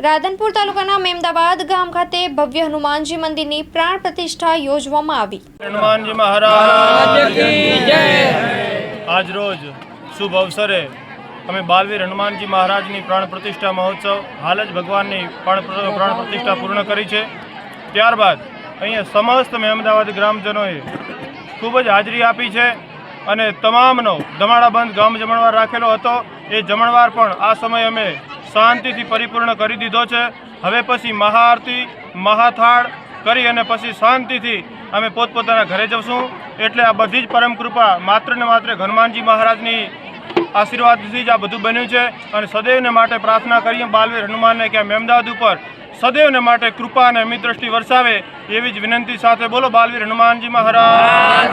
રાધનપુર તાલુકાના મેમદાવાદ ગામ ખાતે ભવ્ય હનુમાનજી મંદિરની પ્રાણ પ્રતિષ્ઠા યોજવામાં આવી. હનુમાનજી મહારાજ, આજ રોજ શુભ અવસરે અમે બાલવીર હનુમાનજી મહારાજની પ્રાણ પ્રતિષ્ઠા મહોત્સવ, હાલ જ ભગવાનની પ્રાણ પ્ર- પ્રતિષ્ઠા પૂર્ણ કરી છે. ત્યારબાદ અહીંયા સમસ્ત મહેમદાવાદ ગ્રામજનોએ ખૂબ જ હાજરી આપી છે અને તમામનો ધમાડાબંધ ગામ જમણવાર રાખેલો હતો. એ જમણવાર પણ આ સમયે અમે શાંતિથી પરિપૂર્ણ કરી દીધો છે. હવે પછી મહાઆરતી, મહાથાળ કરી અને પછી શાંતિથી અમે પોતપોતાના ઘરે જશું. એટલે આ બધી જ પરમ કૃપા માત્ર ને માત્ર હનુમાનજી મહારાજની આશીર્વાદથી જ આ બધું બન્યું છે. અને સદૈવને માટે પ્રાર્થના કરીએ, બાલવીર હનુમાનને કે મેમદાદ ઉપર સદૈવને માટે કૃપા અને અમિત દ્રષ્ટિ વરસાવે એવી જ વિનંતી સાથે બોલો, બાલવીર હનુમાનજી મહારાજ.